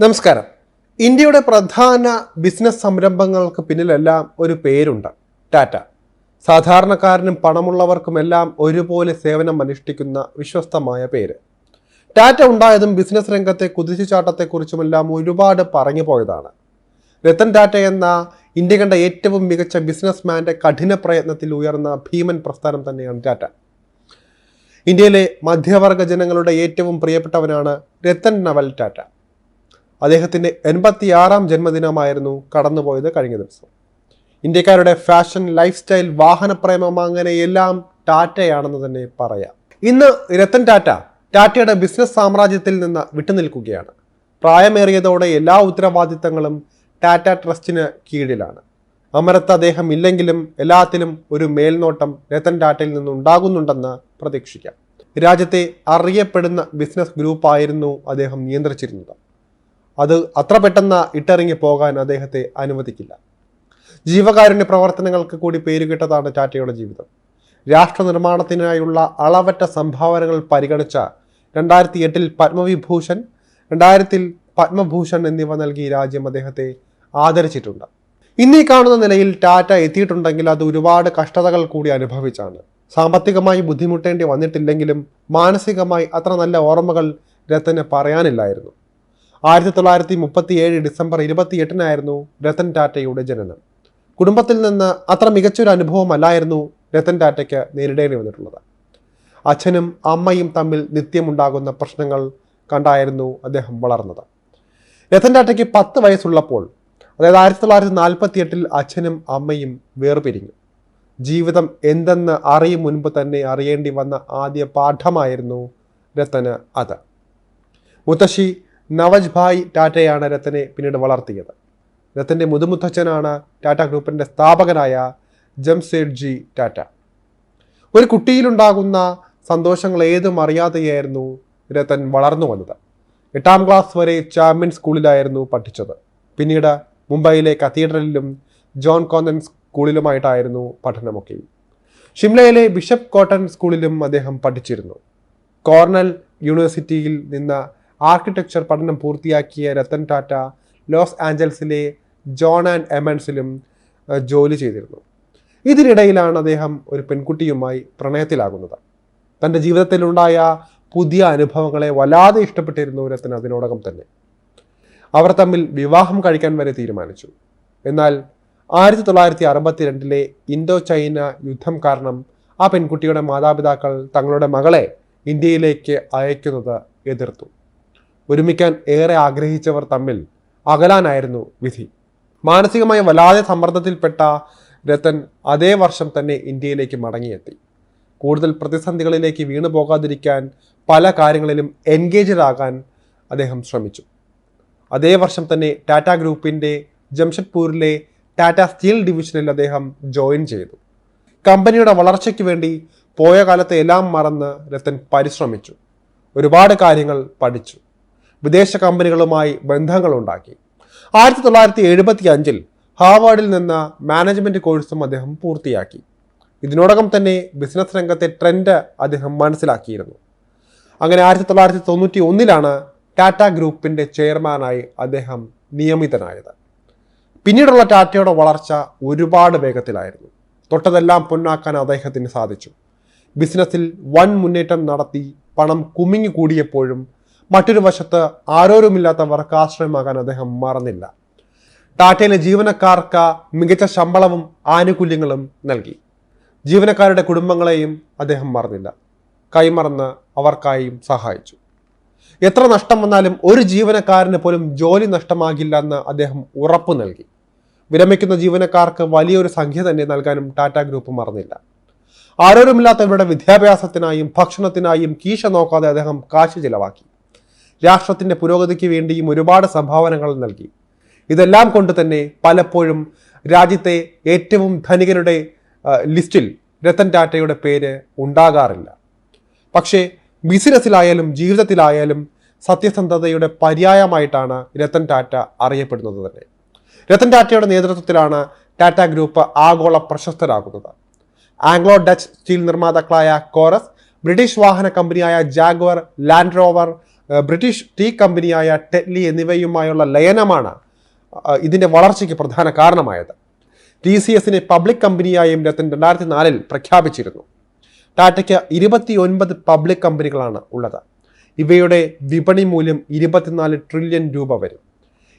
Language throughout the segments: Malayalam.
നമസ്കാരം. ഇന്ത്യയുടെ പ്രധാന ബിസിനസ് സംരംഭങ്ങൾക്ക് പിന്നിലെല്ലാം ഒരു പേരുണ്ട്. ടാറ്റ. സാധാരണക്കാരനും പണമുള്ളവർക്കുമെല്ലാം ഒരുപോലെ സേവനം അനുഷ്ഠിക്കുന്ന വിശ്വസ്തമായ പേര്. ടാറ്റ ഉണ്ടായതും ബിസിനസ് രംഗത്തെ കുതിച്ചുചാട്ടത്തെക്കുറിച്ചുമെല്ലാം ഒരുപാട് പറഞ്ഞു പോയതാണ് രത്തൻ ടാറ്റ എന്ന ഇന്ത്യ കണ്ട ഏറ്റവും മികച്ച ബിസിനസ്മാന്റെ കഠിന പ്രയത്നത്തിൽ ഉയർന്ന ഭീമൻ പ്രസ്ഥാനം തന്നെയാണ് ടാറ്റ. ഇന്ത്യയിലെ മധ്യവർഗ ജനങ്ങളുടെ ഏറ്റവും പ്രിയപ്പെട്ടവനാണ് രത്തൻ നവൽ ടാറ്റ. അദ്ദേഹത്തിന്റെ എൺപത്തിയാറാം ജന്മദിനമായിരുന്നു കടന്നുപോയത് കഴിഞ്ഞ ദിവസം. ഇന്ത്യക്കാരുടെ ഫാഷൻ ലൈഫ് സ്റ്റൈൽ വാഹനപ്രേമം അങ്ങനെ എല്ലാം ടാറ്റയാണെന്ന് തന്നെ പറയാം. ഇന്ന് രത്തൻ ടാറ്റ ടാറ്റയുടെ ബിസിനസ് സാമ്രാജ്യത്തിൽ നിന്ന് വിട്ടുനിൽക്കുകയാണ്. പ്രായമേറിയതോടെ എല്ലാ ഉത്തരവാദിത്തങ്ങളും ടാറ്റ ട്രസ്റ്റിന് കീഴിലാണ്. അമരത്ത് അദ്ദേഹം ഇല്ലെങ്കിലും എല്ലാത്തിലും ഒരു മേൽനോട്ടം രത്തൻ ടാറ്റയിൽ നിന്നുണ്ടാകുന്നുണ്ടെന്ന് പ്രതീക്ഷിക്കാം. രാജ്യത്തെ അറിയപ്പെടുന്ന ബിസിനസ് ഗ്രൂപ്പായിരുന്നു അദ്ദേഹം നിയന്ത്രിച്ചിരുന്നത്. അത് അത്ര പെട്ടെന്ന് ഇട്ടിറങ്ങി പോകാൻ അദ്ദേഹത്തെ അനുവദിക്കില്ല. ജീവകാരുണ്യ പ്രവർത്തനങ്ങൾക്ക് കൂടി പേരുകെട്ടതാണ് ടാറ്റയുടെ ജീവിതം. രാഷ്ട്ര നിർമ്മാണത്തിനായുള്ള അളവറ്റ സംഭാവനകൾ പരിഗണിച്ച രണ്ടായിരത്തി എട്ടിൽ പത്മവിഭൂഷൺ രണ്ടായിരത്തിൽ പത്മഭൂഷൺ എന്നിവ നൽകി രാജ്യം അദ്ദേഹത്തെ ആദരിച്ചിട്ടുണ്ട്. ഇന്നീ കാണുന്ന നിലയിൽ ടാറ്റ എത്തിയിട്ടുണ്ടെങ്കിൽ അത് ഒരുപാട് കഷ്ടതകൾ കൂടി അനുഭവിച്ചാണ്. സാമ്പത്തികമായി ബുദ്ധിമുട്ടേണ്ടി വന്നിട്ടില്ലെങ്കിലും മാനസികമായി അത്ര നല്ല ഓർമ്മകൾ രത്തന് പറയാനില്ലായിരുന്നു. ആയിരത്തി തൊള്ളായിരത്തി മുപ്പത്തി ഏഴ് ഡിസംബർ ഇരുപത്തിയെട്ടിനായിരുന്നു രത്തൻ ടാറ്റയുടെ ജനനം. കുടുംബത്തിൽ നിന്ന് അത്ര മികച്ചൊരു അനുഭവമല്ലായിരുന്നു രത്തൻ ടാറ്റയ്ക്ക് നേരിടേണ്ടി വന്നിട്ടുള്ളത്. അച്ഛനും അമ്മയും തമ്മിൽ നിത്യമുണ്ടാകുന്ന പ്രശ്നങ്ങൾ കണ്ടായിരുന്നു അദ്ദേഹം വളർന്നത്. രത്തൻ ടാറ്റയ്ക്ക് പത്ത് വയസ്സുള്ളപ്പോൾ അതായത് ആയിരത്തി തൊള്ളായിരത്തി നാൽപ്പത്തി എട്ടിൽ അച്ഛനും അമ്മയും വേർപിരിഞ്ഞു. ജീവിതം എന്തെന്ന് അറിയും മുൻപ് തന്നെ അറിയേണ്ടി വന്ന ആദ്യ പാഠമായിരുന്നു രത്തന് അത്. മുത്തശ്ശി നവജ് ഭായ് ടാറ്റയാണ് രത്തനെ പിന്നീട് വളർത്തിയത്. രത്തന്റെ മുതുമുത്തച്ഛനാണ് ടാറ്റ ഗ്രൂപ്പിന്റെ സ്ഥാപകനായ ജംസേഡ്ജി ടാറ്റ. ഒരു കുട്ടിയിലുണ്ടാകുന്ന സന്തോഷങ്ങൾ ഏതും അറിയാതെയായിരുന്നു രത്തൻ വളർന്നു വന്നത്. എട്ടാം ക്ലാസ് വരെ ചാമ്പ്യൻ സ്കൂളിലായിരുന്നു പഠിച്ചത്. പിന്നീട് മുംബൈയിലെ കത്തീഡ്രലിലും ജോൺ കോന്നൻ സ്കൂളിലുമായിട്ടായിരുന്നു പഠനമൊക്കെ. ഷിംലയിലെ ബിഷപ്പ് കോട്ടൺ സ്കൂളിലും അദ്ദേഹം പഠിച്ചിരുന്നു. കോർണൽ യൂണിവേഴ്സിറ്റിയിൽ നിന്ന് ആർക്കിടെക്ചർ പഠനം പൂർത്തിയാക്കിയ രത്തൻ ടാറ്റ ലോസ് ആഞ്ചൽസിലെ ജോൺ ആൻഡ് എമൻസിലും ജോലി ചെയ്തിരുന്നു. ഇതിനിടയിലാണ് അദ്ദേഹം ഒരു പെൺകുട്ടിയുമായി പ്രണയത്തിലാകുന്നത്. തന്റെ ജീവിതത്തിലുണ്ടായ പുതിയ അനുഭവങ്ങളെ വല്ലാതെ ഇഷ്ടപ്പെട്ടിരുന്നു രത്തൻ അതിനോടകം തന്നെ. അവർ തമ്മിൽ വിവാഹം കഴിക്കാൻ വരെ തീരുമാനിച്ചു. എന്നാൽ ആയിരത്തി തൊള്ളായിരത്തി അറുപത്തിരണ്ടിലെ ഇന്തോ ചൈന യുദ്ധം കാരണം ആ പെൺകുട്ടിയുടെ മാതാപിതാക്കൾ തങ്ങളുടെ മകളെ ഇന്ത്യയിലേക്ക് അയക്കുന്നത് എതിർത്തു. ഒരുമിക്കാൻ ഏറെ ആഗ്രഹിച്ചവർ തമ്മിൽ അകലാനായിരുന്നു വിധി. മാനസികമായ വല്ലാതെ സമ്മർദ്ദത്തിൽപ്പെട്ട രത്തൻ അതേ വർഷം തന്നെ ഇന്ത്യയിലേക്ക് മടങ്ങിയെത്തി. കൂടുതൽ പ്രതിസന്ധികളിലേക്ക് വീണു പോകാതിരിക്കാൻ പല കാര്യങ്ങളിലും എൻഗേജഡ് ആകാൻ അദ്ദേഹം ശ്രമിച്ചു. അതേ വർഷം തന്നെ ടാറ്റ ഗ്രൂപ്പിന്റെ ജംഷഡ്പൂരിലെ ടാറ്റ സ്റ്റീൽ ഡിവിഷനിൽ അദ്ദേഹം ജോയിൻ ചെയ്തു. കമ്പനിയുടെ വളർച്ചയ്ക്ക് വേണ്ടി പോയ കാലത്തെ എല്ലാം മറന്ന് രത്തൻ പരിശ്രമിച്ചു. ഒരുപാട് കാര്യങ്ങൾ പഠിച്ചു. വിദേശ കമ്പനികളുമായി ബന്ധങ്ങളുണ്ടാക്കി. ആയിരത്തി തൊള്ളായിരത്തി എഴുപത്തി അഞ്ചിൽ ഹാർവാർഡിൽ നിന്ന് മാനേജ്മെന്റ് കോഴ്സും അദ്ദേഹം പൂർത്തിയാക്കി. ഇതിനോടകം തന്നെ ബിസിനസ് രംഗത്തെ ട്രെൻഡ് അദ്ദേഹം മനസ്സിലാക്കിയിരുന്നു. അങ്ങനെ ആയിരത്തി തൊള്ളായിരത്തി തൊണ്ണൂറ്റി ഒന്നിലാണ് ടാറ്റ ഗ്രൂപ്പിന്റെ ചെയർമാനായി അദ്ദേഹം നിയമിതനായത്. പിന്നീടുള്ള ടാറ്റയുടെ വളർച്ച ഒരുപാട് വേഗത്തിലായിരുന്നു. തൊട്ടതെല്ലാം പൊന്നാക്കാൻ അദ്ദേഹത്തിന് സാധിച്ചു. ബിസിനസ്സിൽ വൻ മുന്നേറ്റം നടത്തി പണം കുമിങ്ങി കൂടിയപ്പോഴും മറ്റൊരു വശത്ത് ആരോരുമില്ലാത്തവർ ആശ്രയമാകാൻ അദ്ദേഹം മറന്നില്ല. ടാറ്റയിലെ ജീവനക്കാർക്ക് മികച്ച ശമ്പളവും ആനുകൂല്യങ്ങളും നൽകി. ജീവനക്കാരുടെ കുടുംബങ്ങളെയും അദ്ദേഹം മറന്നില്ല. കൈമറന്ന് അവർക്കായും സഹായിച്ചു. എത്ര നഷ്ടം വന്നാലും ഒരു ജീവനക്കാരന് പോലും ജോലി നഷ്ടമാകില്ല എന്ന് അദ്ദേഹം ഉറപ്പു നൽകി. വിരമിക്കുന്ന ജീവനക്കാർക്ക് വലിയൊരു സംഖ്യ തന്നെ നൽകാനും ടാറ്റ ഗ്രൂപ്പ് മറന്നില്ല. ആരോരുമില്ലാത്തവരുടെ വിദ്യാഭ്യാസത്തിനായും ഭക്ഷണത്തിനായും കീശ നോക്കാതെ അദ്ദേഹം കാശ് ചിലവാക്കി. രാഷ്ട്രത്തിന്റെ പുരോഗതിക്ക് വേണ്ടിയും ഒരുപാട് സംഭാവനകൾ നൽകി. ഇതെല്ലാം കൊണ്ട് തന്നെ പലപ്പോഴും രാജ്യത്തെ ഏറ്റവും ധനികരുടെ ലിസ്റ്റിൽ രത്തൻ ടാറ്റയുടെ പേര് ഉണ്ടാകാറില്ല. പക്ഷേ ബിസിനസ്സിലായാലും ജീവിതത്തിലായാലും സത്യസന്ധതയുടെ പര്യായമായിട്ടാണ് രത്തൻ ടാറ്റ അറിയപ്പെടുന്നത് തന്നെ. രത്തൻ ടാറ്റയുടെ നേതൃത്വത്തിലാണ് ടാറ്റ ഗ്രൂപ്പ് ആഗോള പ്രശസ്തരാകുന്നത്. ആംഗ്ലോ ഡച്ച് സ്റ്റീൽ നിർമ്മാതാക്കളായ കോറസ് ബ്രിട്ടീഷ് വാഹന കമ്പനിയായ Jaguar Land Rover British tea കമ്പനിയായ ടെറ്റ്ലി എന്നിവയുമായുള്ള ലയനമാണ് ഇതിന്റെ വളർച്ചയ്ക്ക് പ്രധാന കാരണമായത്. ടി സി എസിനെ പബ്ലിക് കമ്പനിയായും രത്തൻ രണ്ടായിരത്തി നാലിൽ പ്രഖ്യാപിച്ചിരുന്നു. ടാറ്റയ്ക്ക് ഇരുപത്തി ഒൻപത് പബ്ലിക് കമ്പനികളാണ് ഉള്ളത്. ഇവയുടെ വിപണി മൂല്യം ഇരുപത്തിനാല് ട്രില്യൺ രൂപ വരും.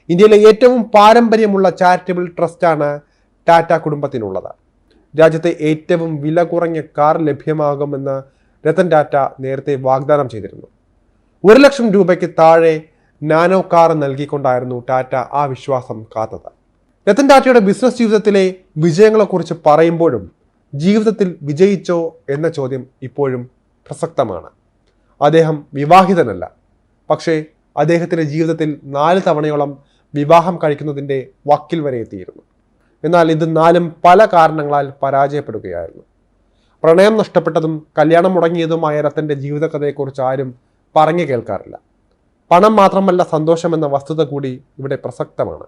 ഇന്ത്യയിലെ ഏറ്റവും പാരമ്പര്യമുള്ള ചാരിറ്റബിൾ ട്രസ്റ്റാണ് ടാറ്റ കുടുംബത്തിനുള്ളത്. രാജ്യത്തെ ഏറ്റവും വില കുറഞ്ഞ കാർ ലഭ്യമാകുമെന്ന് രത്തൻ ടാറ്റ നേരത്തെ വാഗ്ദാനം ചെയ്തിരുന്നു. ഒരു ലക്ഷം രൂപയ്ക്ക് താഴെ നാനോ കാർ നൽകിക്കൊണ്ടായിരുന്നു ടാറ്റ ആ വിശ്വാസം കാത്തത്. രത്തൻ ടാറ്റയുടെ ബിസിനസ് ജീവിതത്തിലെ വിജയങ്ങളെക്കുറിച്ച് പറയുമ്പോഴും ജീവിതത്തിൽ വിജയിച്ചോ എന്ന ചോദ്യം ഇപ്പോഴും പ്രസക്തമാണ്. അദ്ദേഹം വിവാഹിതനല്ല. പക്ഷേ അദ്ദേഹത്തിന്റെ ജീവിതത്തിൽ നാല് തവണയോളം വിവാഹം കഴിക്കുന്നതിന്റെ വക്കിൽ വരെ എത്തിയിരുന്നു. എന്നാൽ ഇത് നാലും പല കാരണങ്ങളാൽ പരാജയപ്പെടുകയായിരുന്നു. പ്രണയം നഷ്ടപ്പെട്ടതും കല്യാണം മുടങ്ങിയതുമായ രത്തന്റെ ജീവിതകഥയെക്കുറിച്ച് ആരും പറഞ്ഞു കേൾക്കാറില്ല. പണം മാത്രമല്ല സന്തോഷം എന്ന വസ്തുത കൂടി ഇവിടെ പ്രസക്തമാണ്.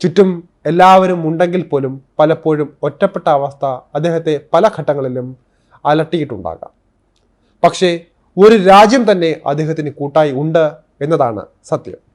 ചുറ്റും എല്ലാവരും ഉണ്ടെങ്കിൽ പോലും പലപ്പോഴും ഒറ്റപ്പെട്ട അവസ്ഥ അദ്ദേഹത്തെ പല ഘട്ടങ്ങളിലും അലട്ടിയിട്ടുണ്ടാകാം. പക്ഷേ ഒരു രാജ്യം തന്നെ അദ്ദേഹത്തിന് കൂട്ടായി ഉണ്ട് എന്നതാണ് സത്യം.